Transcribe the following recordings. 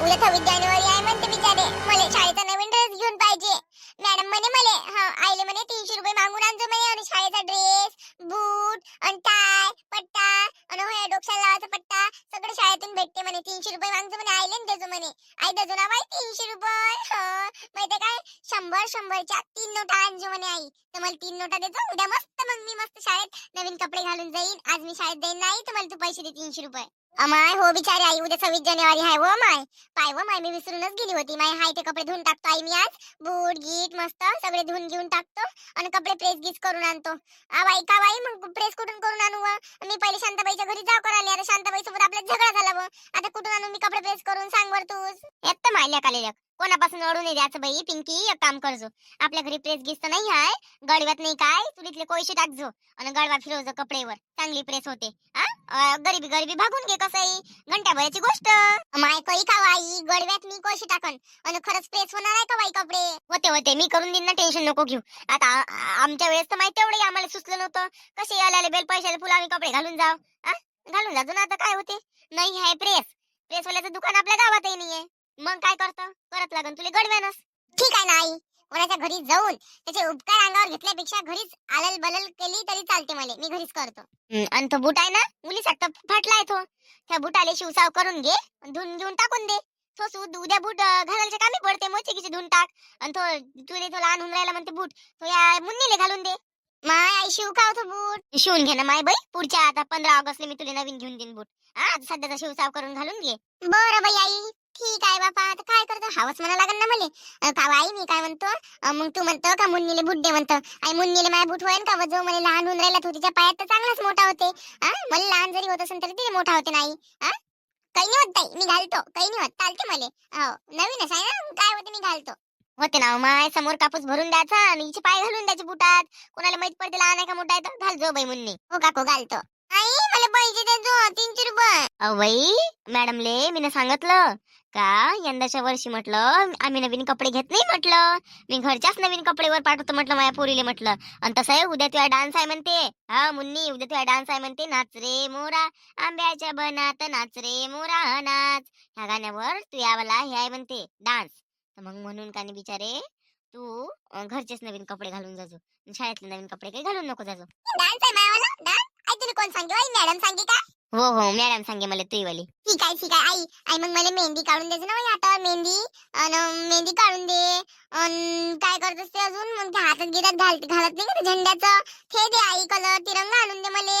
उद्या सव्वीस जानेवारी आहे म्हणते बिचारे. मला शाळेचा नवीन ड्रेस घेऊन पाहिजे. मॅडम म्हणे मले हा आईले म्हणे तीनशे रुपये मागून आणजो म्हणे आणि शाळेचा ड्रेस बूट आणि टाय पट्टा आणि होय डोक्याला लावायचा पट्टा. सगळं शाळेतून भेटते म्हणे. तीनशे रुपये मागजो म्हणे आईले न देजो म्हणे. आई देजो ना बाई तीनशे रुपये. माहिती काय? शंभर शंभरच्या तीन नोटा आणजो म्हणे आई. तर मला तीन नोटा देतो उद्या मस्त मग मी मस्त शाळेत नवीन कपडे घालून जाईन. आज मी शाळेत जाईन नाही तर मला तू पैसे दे तीनशे रुपये. माय हो बिचारी आई उद्या सव्वीस जानेवारी आहे व माय. पाय व माय मी विसरूनच गेली होती. माय हाय ते कपडे धुवून टाकतो आई मी आज. बूट गीट मस्त सगळे धुवून घेऊन टाकतो आणि कपडे प्रेस गीस करून आणतो. आ बाई का बाई मग प्रेस कुठून करून आणू व? मी पहिले शांताबाईच्या घरी जाव करायला आता शांताबाई सोबत आपला झगडा झाला व. आता कुठून आणू मी कपडे प्रेस करून? सांग बर तूच. येत मायल्या कालेल्या. कोणापासून अडून नाही द्यायचं बाई पिंकी एक काम करजो. आपल्या घरी प्रेस गीस तर नाही आहे गडव्यात नाही काय. तुरीतले कोयशे टाकजो. आणि गडवा फिरवजो कपडेवर चांगली प्रेस होते. हा गरिबी गरिबी भागून घे कसं घंट्या भयाची गोष्ट. माय कई का आई गडव्यात मी कशी टाकन. आणि खरंच प्रेस होणार आहे का बाई कपडे? होते होते. मी करून देईन ना टेन्शन नको घेऊ. आता आमच्या वेळेस तर माहिती तेवढे आम्हाला सुचलं नव्हतं. कसे आले बेल पैशाला फुला आम्ही कपडे घालून जाव. घालून जातो ना आता काय होते? नाही आहे प्रेस प्रेसवाल्याचं दुकान आपल्या गावातही नाहीये. मग काय करतं? करत लागन तुला गडव्यानच. ठीक आहे ना आई. कोणाच्या घरी जाऊन त्याचे उपकार अंगावर घेतल्यापेक्षा घरीच आलल बलल केली तरी चालते मला. मी घरीच करतो. आणि तो बुट आहे ना मुलीसाठी फाटलाय तो. त्या बुटाले शिवसाव करून घे धुवून घेऊन टाकून दे. तो उद्या बूट घालायच्या कामी पडते मोचिकीचे धुवून टाक. आणि तो तुले तो लहान होऊन राहिला म्हणते बूट तो या मुन्नीले घालून दे. माय आई शिव का होतो बूट शिवून घे ना माय बाई. पुढच्या आता पंधरा ऑगस्टला मी तुला नवीन घेऊन देईन बूट. हा सध्याचा शिवसाव करून घालून घे. बरं बाई आई. ठीक आहे बापा आता काय करतो? हवस म्हणा लागेल ना मले. अं, का आई मी काय म्हणतो? अं, मग तू म्हणतो का मुन्नीले बुट दे म्हणतो? आई मुन्नीले माझ्या बूट होईल का? जो मला लहान होऊन राहिला तो तिच्या पायात तर चांगलाच मोठा होते. हा मला लहान जरी होत असेल तरी तिने मोठा होते नाही. हा काही नाही होत ताई मी घालतो. काही नाही होत. चालते मले. हो नवीनच आहे ना? काय होते मी घालतो. होते ना हो, माय समोर कापूस भरून द्यायचा आणि हिचे पाय घालून द्यायचे बुटात. कोणाला माहीत पडते लहान आहे का मोठा आहे तर घाल जो बाई मुन्नी. हो काको घालतो. आई मला पैसे दे जो तीनशे रुपये. अहो बाई मॅडमले मी सांगितलं. का? यंदाच्या वर्षी म्हटलं आम्ही नवीन कपडे घेत नाही म्हटलं. मी घरच्याच नवीन कपडेवर पाठवतो म्हटलं माया पोरीले म्हटलं. आणि तसं आहे उद्या तुझ्या डान्स आहे म्हणते. हा मुन्नी उद्या तुझ्या डान्स आहे म्हणते. नाच रे मोरा आंब्याच्या बनात नाच रे मोरा नाच. ह्या गाण्यावर तू यावाला हे आहे म्हणते डान्स. मग म्हणून का नाही बिचारे तू घरचेच नवीन कपडे घालून जाजो शाळेतले नवीन कपडे काही घालून नको जाजो डान्स आहे आई तुला कोण सांगे आई मॅडम सांगे का? हो हो मॅडम सांगे मला तुई वाली. ठीक आहे ठीक आहे आई. आई मग मला मेहंदी काढून द्यायचं ना हातावर मेहंदी. अन मेहंदी काढून दे. अन काय करतोस ते अजून? मग त्या हातात गिरात घाल घालत नाही का झेंड्याचं? ते दे आई कलर तिरंगा आणून दे मले?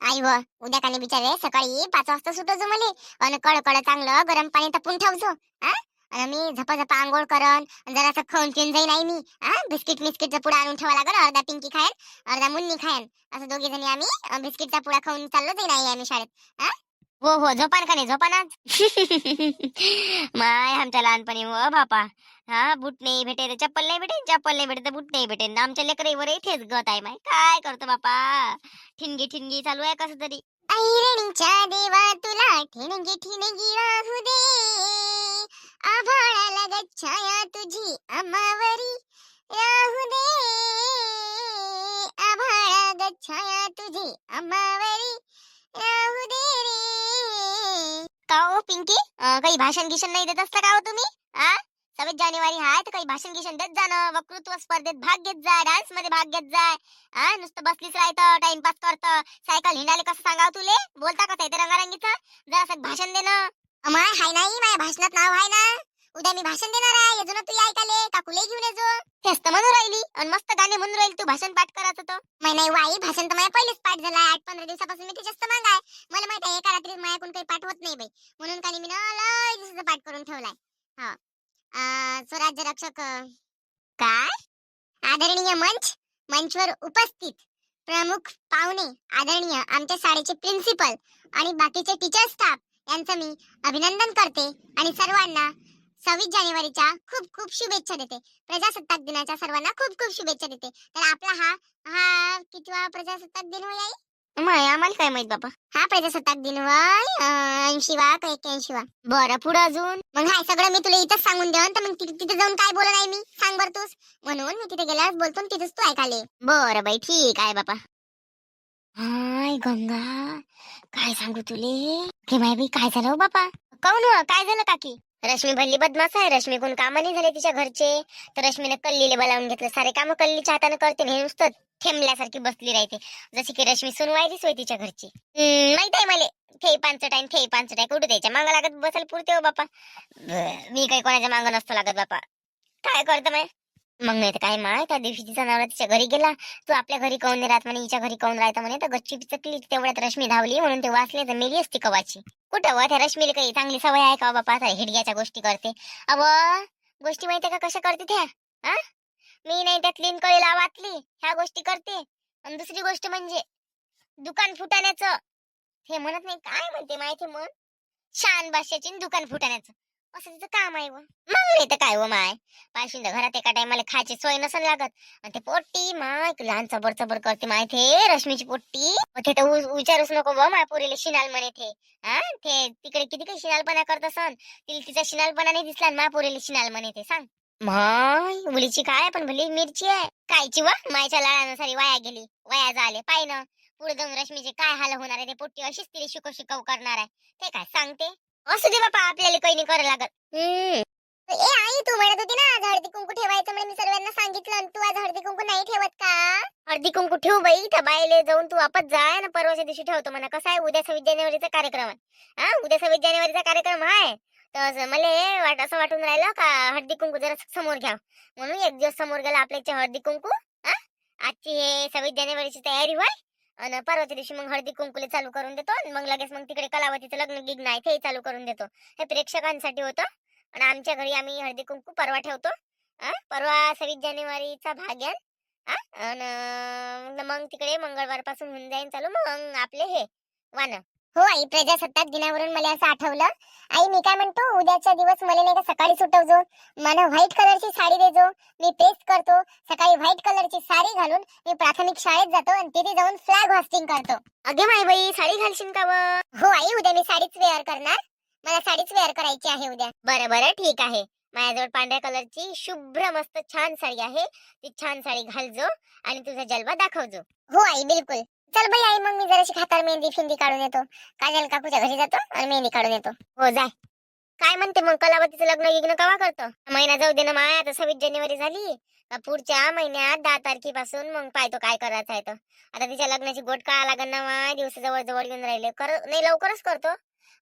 आई व उद्या काने बिचारे सकाळी पाच वाजता सुटवजो मले. अन कळ चांगलं गरम पाणी तापून ठेवजो. हा आणि मी झपा झपा आंघोळ करन अन जरासं खाऊन पिऊन जाईन आई मी. हा? बिस्किट मिस्किटचा पुडा आणून ठेवा लागल अर्धा पिंकी खायन अर्धा मुन्नी खायन. असं दोघी जणी आम्ही बिस्किटचा पुडा खाऊन चाललो जाईन आई आम्ही शाळेत. हा? हो हो झोपान का नाही? झोपानाच माय आमच्या लहानपणी हो बापा. हा? बुट नाही भेटे चप्पल नाही भेटेल चप्पल नाही भेटे तर बुट नाही भेटेल आमच्या लेकराईवर इथेच गत आहे माय. काय करतो बापा? ठिणगी ठिणगी चालू आहे कसं तरी. ऐरणीच्या देवा तुला ठिणगी ठिणगी राहू दे. आभाळाला गच्छाया तुझी अमावरी राहू दे आभाळा गच्छाया तुझी अमावरी राहू दे रे. का हो पिंकी? अं, काही भाषण गिषण नाही देत असता का हो तुम्ही? आ? सव्वीस जानेवारी हाय तर काही भाषण गिषण देत जाणं वक्तृत्व स्पर्धेत भाग घेत जा डान्समध्ये भाग घेत जा. हा नुसतं बसलीच राहतं टाइमपास करतं. सायकल हिंडाले कसं सांगाव तुले? बोलता कसं आहे ते रंगारंगीचं? जरासं भाषण देणं माय हाय नाही माझ्या भाषणात नाव आहे ना. उद्या मी भाषण देणार आहे येजो ना तू ऐकाले काकुले घेऊन येजो फेस्त म्हणून राहिली आणि मस्त गाणे म्हणून राहिली तू भाषण पाठ करायचं होतो माय नाही हो वाई भाषण तर माझ्या पहिलेच पाठ झाला आठ पंधरा दिवसापासून मी त्याच्याच मांग आहे. मला माहीत आहे एका रात्रीत माझ्याकडून काही पाठवत नाही बाई. म्हणून काही मी ना लय दिवसाचा पाठ करून ठेवलाय. हा. स्वराज्य रक्षक काय? आदरणीय मंच मंचवर उपस्थित. प्रमुख पाहुणे आदरणीय आमच्या शाळेचे प्रिन्सिपल आणि बाकीचे टीचर स्टाफ यांचं मी अभिनंदन करते आणि सर्वांना सव्वीस जानेवारीच्या खूप खूप शुभेच्छा देते. प्रजासत्ताक दिनाच्या सर्वांना खूप खूप शुभेच्छा देते. तर आपला हा हा कितवा प्रजासत्ताक दिन माय आम्हाला काय माहीत बाबा हा प्रजासत्ताक दिन वय ऐंशी वा का एक्क्याऐंशी वा बरं पुढे अजून? मग हाय सगळं मी तुला इथंच सांगून देऊन तर मग तिथे जाऊन काय बोलत आहे मी? सांग बरं तूच. म्हणून मी तिथे गेल्यावर बोलतो तिथेच तू ऐकाले बरं बाई ठीक आहे बापा. हाय गंगा काय सांगू तुले? की माय बाई काय झालं हो बापा? काऊन हो? काय झालं काकी? रश्मी भल्ली बदमाश आहे. रश्मी कोण कामं नाही झाले तिच्या घरचे. तर रश्मीने कल्लीले बोलावून घेतलं. सारे कामं कल्लीच्या हाताने करते आणि हे नुसतं थेंबल्यासारखी बसली राहते. जशी की रश्मी सुनवायलीच होय तिच्या घरची. हम्म, माहीत आहे मला. थे पांच टाइम थे पांच टाइम कुठे द्यायच्या मागं लागत बसायला पुरते हो बापा. ब- मी काही कोणाच्या मागं नसतो लागत बापा. काय करतं माय मग नाही तर काय माय त्या दिवशी तिचा नवरा तिच्या घरी गेला. तू आपल्या घरी काऊन नाही राहत म्हणे हिच्या घरी काऊन राहतं म्हणे. तर गच्ची पिचकली तेवढ्यात रश्मी धावली म्हणून ते वाचले तर मेली असती कवाची. कुठं व? त्या रश्मीला काही चांगली सवय आहे का? हो बापा आता हिडग्याच्या गोष्टी करते. अव गोष्टी माहितीये का कशा करते त्या? हा मी नाही त्या लिन कळीला वाचली. ह्या गोष्टी करते. आणि दुसरी गोष्ट म्हणजे दुकान फुटाण्याचं. हे म्हणत नाही काय म्हणते माहिती मग? शान भाषेची दुकान फुटाण्याचं. असं तिचं काम आहे व. मग नाही तर काय व माय? पाशिंद घरात एका टायमाला खायची सोय नसन लागत. आणि ते पोट्टी माय लहान चबर चबर करते थे रश्मीची पोट्टी. मग ते तर विचारूच नको ब माय पोरीले शिनाल म्हणे ते. हा ते तिकडे किती काही शिनालपणा करत असन. तिला तिचा शिनालपणा नाही दिसला आणि पोरीले शिनाल म्हणे ते. सांग. माय मुलीची काय पण भली मिरची आहे. कायची वा? मायच्या लाळानं सारी वाया गेली. वाया झाले पाय ना. पुढे जाऊन रश्मीचे काय हाल होणार आहे ते पोट्टी अशीच तिला शिकव शिकव करणार आहे. ते काय सांगते? असू दे बापा आपल्याला काही नाही करायला लागत. हम्म. ए आई तू म्हणत होती ना आज हळदी कुंकू ठेवायचं म्हणजे मी सर्वांना सांगितलं आणि तू आज हळदी कुंकू नाही ठेवत का? हळदी कुंकू ठेव बाई त्या बाईले जाऊन तू वापस जाय ना परवाच्या दिवशी ठेवतो म्हणा. कसं आहे उद्या सव्वीस जानेवारीचा कार्यक्रम आहे. हा उद्या सव्वीस जानेवारीचा कार्यक्रम आहे. तर असं मला हे वाट असं वाटून राहिलं का हळदी कुंकू जरा समोर घ्या. म्हणून एक दिवस समोर गेला आपल्या इथे हळदी कुंकू हा? आजची हे सव्वीस जानेवारीची तयारी व्हाय आणि परवाच्या दिवशी मग हळदी कुंकुले चालू करून देतो आणि मग लगेच मग तिकडे कलावतीचं लग्न गिग नाही ते चालू करून देतो. हे प्रेक्षकांसाठी होतं. आणि आमच्या घरी आम्ही हळदी कुंकू परवा ठेवतो. परवा सव्वीस जानेवारीचा भाग आहे. आणि मग तिकडे मंगळवारपासून होऊन जाईन चालू. मग आपले हे वान हो आई प्रजासत्ताक दिनावरून मला असं आठवलं. आई मी काय म्हणतो उद्याच्या दिवस मला नाही का सकाळी सुटवजो मला व्हाईट कलरची साडी देजो मी पेस्ट करतो सकाळी व्हाईट कलरची साडी घालून मी प्राथमिक शाळेत जातो आणि तिथे जाऊन फ्लॅग होस्टिंग करतो. अगे माय बाई साडी घालशील का व? हो आई उद्या मी साडीच वेअर करणार. मला साडीच वेअर करायची आहे उद्या. बरं बरं ठीक आहे. माझ्याजवळ पांढऱ्या कलरची शुभ्र मस्त छान साडी आहे. ती छान साडी घालजो आणि तुझा जलवा दाखवजो. हो आई बिलकुल. चल बाई आई मग मी जराशी खातार मेहंदी फिंदी काढून येतो. काजल काकूच्या घरी जातो आणि मेहंदी काढून येतो. हो जाय. काय म्हणते मग? कलावतीचं लग्न गिग्न कवा करतो? महिना जाऊ दे ना माय आता सव्वीस जानेवारी झाली. पुढच्या महिन्यात दहा तारखेपासून मग पाहतो काय करायचं आहे तर आता तिच्या लग्नाची गोट काळा लागण ना माय दिवस जवळ जवळ येऊन राहिले. कर नाही लवकरच करतो.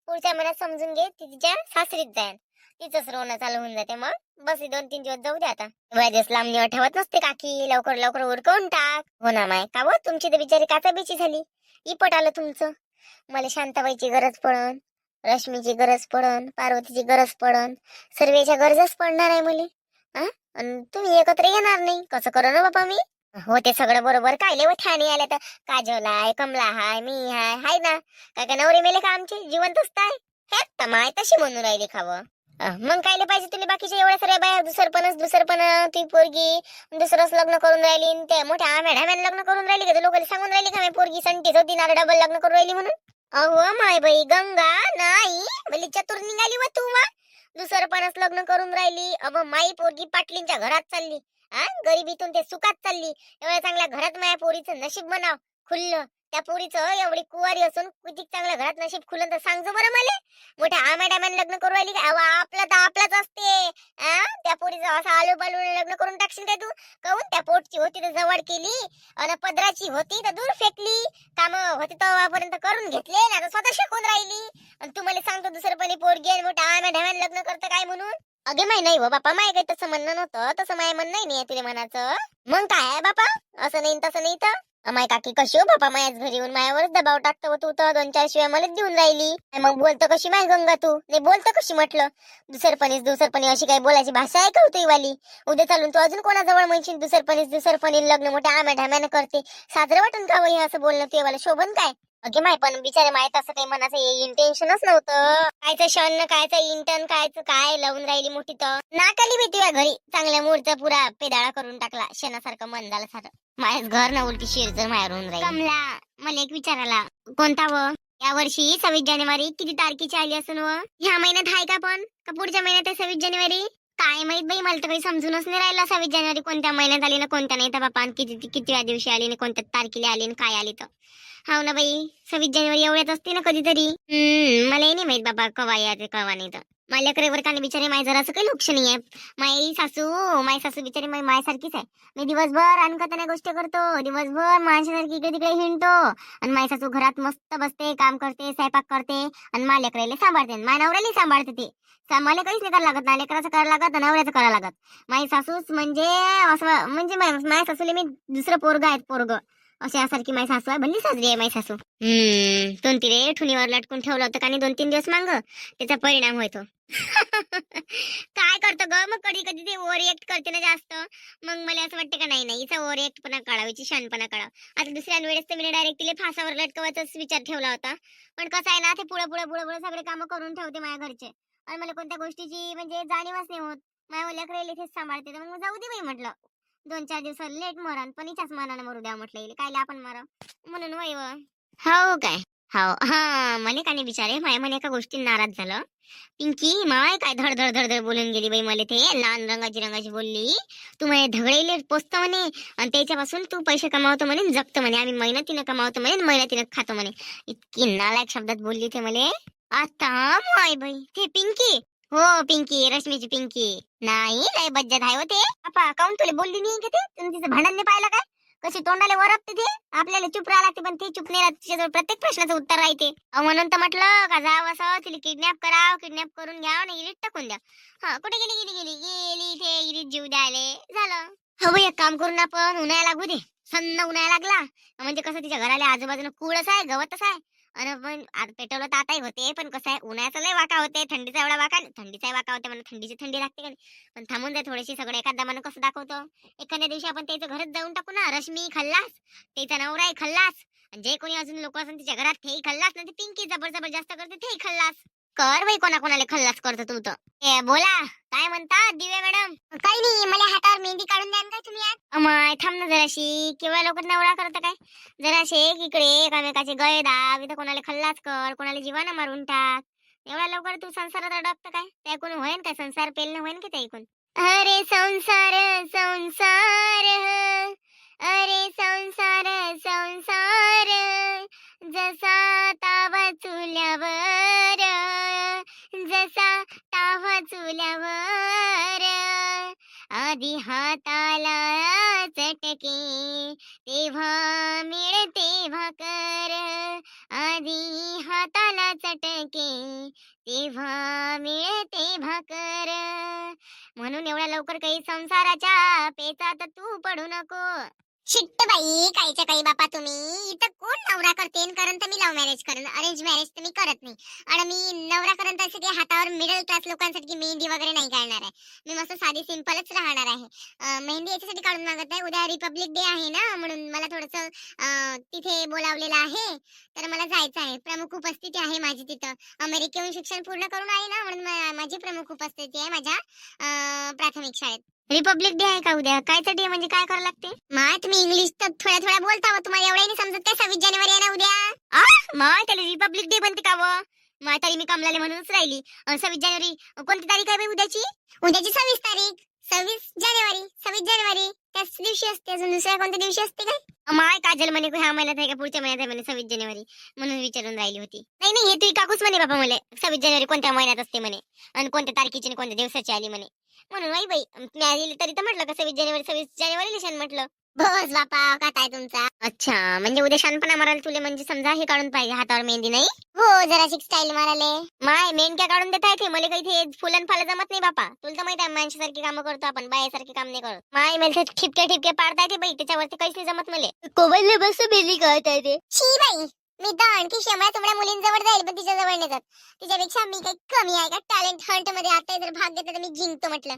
पुढच्या महिन्यात समजून घे ती तिच्या सासरीत जाईल तिचंच रोवणं चालू होऊन जाते मग. बस दोन तीन दिवस जाऊ दे आता. एवढ्या दिवस लांब ठेवत नसते काकी. लवकर लवकर उरकवून टाक. हो ना माय. का तुमची तर बिचारी काचा बिची झाली. इपट आलं तुमचं. मला शांताबाईची गरज पडन रश्मीची गरज पडन पार्वतीची गरज पडन. सर्वेच्या गरजच पडणार आहे मला. आणि तुम्ही एकत्र येणार नाही. कसं करू ना बापा मी? हो ते सगळं बरोबर. काय लय ठाणे आल्या तर. काजल आहे कमला हाय मी हाय. हाय ना. काय काय नवरी मेले का आमचे? जिवंतच काय हे तर माय तशी म्हणून राहिली खावं. मग कायले पाहिजे तुला बाकीच्या एवढ्या सगळ्या बाया दुसरपणच दुसरपण ती पोरगी दुसरंच लग्न करून राहिली ते मोठ्या आम्या ढाम्यानं लग्न करून राहिली का? लोक सांगून राहिली का मी पोरगी संटीच होती ना डबल लग्न करून राहिली म्हणून? अहो माय बाई गंगा नाही भली चतुर निघाली व तू वा दुसरपणच लग्न करून राहिली. अब माई पोरगी पाटलींच्या घरात चालली. हा गरिबीतून ते सुखात चालली. एवढ्या चांगल्या घरात माया पोरीचं नशीब बनाव खुल्लं. त्या पोरीचं एवढी कुवारी असून किती चांगल्या घरात नशीब खुलं तर सांगजो बरं मला. मोठ्या आम्या लग्न करून राहिली का आपलं तर आपलंच असते. त्या पोरीचं असं आलो बालू लग्न करून टाकशील काय तू? कहून? त्या पोटची होती तर जवळ केली आणि पदराची होती तर दूर फेकली. काम होती तेव्हापर्यंत करून घेतले ना तर स्वतः शिकून राहिली. आणि तू मला सांगतो दुसरपणी पोरगी आणि मोठ्या आम्या लग्न करतं काय म्हणून? अगे माय नाही हो बापा माय काही तसं म्हणणं नव्हतं. तसं माय म्हणणं नाही तुझ्या मनाचं. मग काय बापा? असं नाही तसं नाही तर? माय काकी कशी हो बापा मायाच घरी येऊन मायावरच दबाव टाकतो हो तू तर. दोन चार शिवाय मलाच देऊन राहिली. मग बोलतो कशी माय गंगा तू? नाही बोलतो कशी म्हटलं? दुसरपणीच दुसरपणी अशी काही बोलायची भाषा आहे का हो वाली उद्या चालून तू अजून कोणाजवळ म्हणशील? दुसरपणीच दुसरपणी लग्न मोठ्या आम्या ढाम्यानं करते. साजरं वाटून का वही हे असं बोलणं तू वाला शोभन काय? अगे माय पण बिचारे माहीत असं काही मनाचं इंटेन्शनच नव्हतं. कायचं क्षण कायचं इंटन कायचं काय लावून राहिली मोठी तर. नाकाली भीती घरी. चांगल्या मूर्त पुरा पेदाळा करून टाकला. शेणासारखं मन झालं सारं. माझ्याच घर ना उलटी शेरचं माहेर होऊन राहील. कमला मला एक विचारायला. कोणता व? या वर्षी सव्वीस जानेवारी किती तारखेची आली असून व? ह्या महिन्यात आहे का पण? का पुढच्या महिन्यात आहे सव्वीस जानेवारी? काय माहीत बाई मला तर काही समजूनच नाही राहिलं सव्वीस जानेवारी कोणत्या महिन्यात आली ना कोणत्या नाही. तर बापा किती किती दिवशी आली ना कोणत्या तारखेला आली ना काय आली तर. हाव ना बाई सव्वीस जानेवारी एवढ्यात असते ना कधीतरी. मलाही मला नाही माहीत बाबा कवा या कवा नाही तर. माझ्या लेकरेवर काने बिचारे माय जरा काही लक्ष नाही आहे माई सासू माय सासू बिचारी माय सारखीच आहे. मी दिवसभर अनकथाने गोष्टी करतो दिवसभर माणसासारखी इकडे तिकडे हिंडतो आणि माय सासू घरात मस्त बसते काम करते स्वयंपाक करते आणि माझ्या लेकराला सांभाळते माय नवऱ्याला सांभाळते ते. मला काहीच नाही करायला लागत ना लेकराचं करायला लागत आणि नवऱ्याचं करायला लागत. माई सासूच म्हणजे असं म्हणजे माय सासूला मी दुसरं पोरग आहेत पोरग. असे यासारखी माई सासू आहे. भल्ली साजरी आहे माई सासू. हम्म. दोन तिरे ठुनीवर लटकून ठेवलं होतं आणि दोन तीन दिवस मांग त्याचा परिणाम होतो. काय करतो ग? मग कधी कधी ते ओव्हर ऍक्ट करते ना जास्त. मग मला असं वाटतं का नाही नाही हिचा ओव्हर ऍक्ट पणा काढावायची शानपणा काढावा आता दुसऱ्या वेळेस तर मी डायरेक्ट तिला फासावर लटकवायचाच विचार ठेवला होता. पण कसं आहे ना ते पुढे पुढे पुढे पुढे सगळे कामं करून ठेवते माझ्या घरचे. आणि मला कोणत्या गोष्टीची म्हणजे जाणीवच नाही होत. माझ्या लेकरं सांभाळते. तर मग जाऊ दे बाई म्हटलं. दोन चार दिवस लेट मरण पण हिच्याच मनानं मरू द्या म्हटलं येईल कायले आपण मरा म्हणून वय हो काय? हो. हा म्हणे का नाही बिचारे? माय म्हणे एका गोष्टी नाराज झालं. पिंकी माय काय धड धड धड धड बोलून गेली बाई मला ते. लहान रंगाची रंगाची बोलली. तू म्हणे धगडेले पोचतो म्हणे. आणि त्याच्यापासून तू पैसे कमावतो म्हणे जगतो म्हणे. आम्ही मेहनतीनं कमावतो म्हणे मेहनतीनं खातो म्हणे. इतकी नालायक शब्दात बोलली ते मले. आता माय बाई. ते पिंकी हो पिंकी रश्मीची पिंकी. नाही लय बज्जत आहे होते आपा काऊन तुला बोलली नाही का ते? तुम्ही तिचं भांडण नाही पाहिलं काय? कशी तोंडाला वरपते ते? आपल्याला चुप राहा लागते पण ते चुप नाही राहते. तिच्याजवळ प्रत्येक प्रश्नाचं उत्तर राहते. अहो, म्हणून तर म्हटलं का जावं असं? तिला किडनॅप कराव किडनॅप करून घ्याव आणि इरीट टाकून द्या. हा कुठे गेली गेली गेली? गेली ते इरीट जीव द्यायले. झालं. हो एक काम करून आपण उन्हाळ्या लागू दे. सन्न उन्हाळा लागला. म्हणजे कसं तिच्या घराला आजूबाजूला कुळच आहे गवतच आहे. आणि पण आता पेटवलं तर आताही होते पण कसं आहे उन्हाळ्याचा लय वाका होते थंडीचा एवढा वाका नाही. थंडीचा वाका होते म्हणून थंडीची थंडी लागते का पण थांबून जाय थोडीशी सगळं एखाद दमानं कसं दाखवतो. एखाद्या दिवशी आपण त्याचं घरात जाऊन टाकू ना रश्मी खल्लास त्याचा नवराही खल्लास. जे कोणी अजून लोक असून तिच्या घरात तेही खल्लास. ना ते पिंकी जबर जबर जास्त करते तेही खल्लास. कर बाई कोणा कोणाला खल्लास करतो तू तर. ए, बोला काय म्हणता दिव्या मॅडम? काही नाही मला हातावर मेहंदी काढून द्या काय तुम्ही अमाय थांब ना जराशी केव्हा लवकर नवरा करत काय? जराशे एक इकडे एकामेकाचे गळे दाब इथं कोणाला खल्लास कर कोणाला जीवाना मारून टाक. एवढ्या लवकर तू संसारात अडकत काय? ते ऐकून होईन काय? संसार पेलणं होईन की ते ऐकून? अरे संसार संसार अरे संसार संसार. जसा तावा चुल्यावर जसा तावा चुल्यावर आधी हाताला चटके तेव्हा मिळते भाकर आधी हाताला चटके तेव्हा मिळते भाकर म्हणून एवढ्या लवकर काही संसाराच्या पेचात तू पडू नको. शिट्ट बाई काहीच्या काही बापा तुम्ही. इथं कोण नवरा करते कारण तर मी लव्ह मॅरेज करेन अरेंज मॅरेज तर मी करत नाही. आणि मी नवरा करत तर हातावर मिडल क्लास लोकांसाठी मेहंदी वगैरे नाही काढणार आहे. मी मस्त साधी सिंपलच राहणार आहे. मेहंदी याच्यासाठी काढून मागत आहे. उद्या रिपब्लिक डे आहे ना म्हणून मला थोडस तिथे बोलावलेलं आहे. तर मला जायचं आहे. प्रमुख उपस्थिती आहे माझी तिथं. अमेरिकेहून शिक्षण पूर्ण करून आहे ना म्हणून माझी प्रमुख उपस्थिती आहे माझ्या प्राथमिक शाळेत. रिपब्लिक डे आहे का उद्या? कायचा डे म्हणजे काय करावं लागते? माय तुम्ही इंग्लिश तर थोड्या थोड्या बोलता हो तुम्हाला एवढ्या नाही समजत काय सव्वीस जानेवारी आहे ना उद्या? मा त्याला रिपब्लिक डे बनते का व? मा तरी मी कमलाले म्हणूनच राहिली. सव्वीस जानेवारी कोणती तारीख आहे उद्याची? उद्याची सव्वीस तारीख. सव्वीस जानेवारी सव्वीस जानेवारी. त्याच दिवशी असते अजून दुसऱ्या कोणत्या दिवशी असते काय? माय काजल म्हणे ह्या महिन्यात आहे का पुढच्या महिन्यात आहे म्हणे सव्वीस जानेवारी. म्हणून विचारून राहिली होती. नाही नाही हे तुझी काकूच म्हणे बाबा मला सव्वीस जानेवारी कोणत्या महिन्यात असते म्हणे? आणि कोणत्या तारखेची आणि कोणत्या दिवसाची आली म्हणे? म्हणून बाई बाई मी आली तरी तर म्हटलं का सव्वीस जानेवारी सव्वीस जानेवारी लिशन म्हटलं. बस बापा का काय तुमचा. अच्छा म्हणजे उद्या शानपणा मारायला तुले म्हणजे समजा हे काढून पाहिजे हातावर मेहंदी नाही? हो जरा स्टाईल माराले माय मेनक्या काढून देत आहे ते. मला काही ते फुलन फाला जमत नाही बापा. तुला तर माहिती आहे माणसासारखी कामं करतो आपण बायासारखी काम नाही करत. माय मला ठिपके ठिपके पाडता येते बाई. त्याच्यावरती काहीच नाही जमत मले. कोबलले बस बेली काय ते. शी बाई. मी तर आणखी शेमळ्या तुमच्या मुलींजवळ जाईल पण तिच्या जवळ नाही जात तिच्यापेक्षा मी काही कमी आहे का? टॅलेंट हंटमध्ये आता जर भाग घेतला तर मी जिंकतो म्हटलं.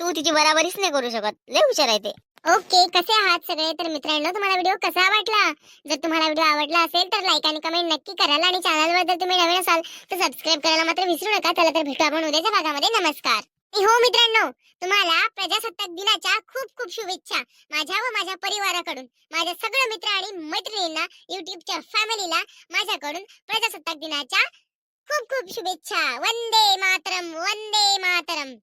तू तिची बराबरीच नाही करू शकत. लय हुशार आहे ते. ओके कसे आहात सगळे? तर मित्रांनो तुम्हाला व्हिडिओ कसा वाटला? जर तुम्हाला व्हिडिओ आवडला असेल तर लाईक आणि कमेंट नक्की करायला आणि चॅनलवर जर तुम्ही नवीन असाल तर सबस्क्राईब करायला मात्र विसरू नका. चला तर भेटू आपण उद्याच्या भागामध्ये. नमस्कार. हो मित्रांनो तुम्हाला प्रजासत्ताक दिनाच्या खूप खूप शुभेच्छा माझ्या व माझ्या परिवाराकडून माझ्या सगळ्या मित्र आणि मैत्रिणींना युट्यूबच्या फॅमिलीला माझ्याकडून प्रजासत्ताक दिनाच्या खूप खूप शुभेच्छा. वंदे मातरम वंदे मातरम.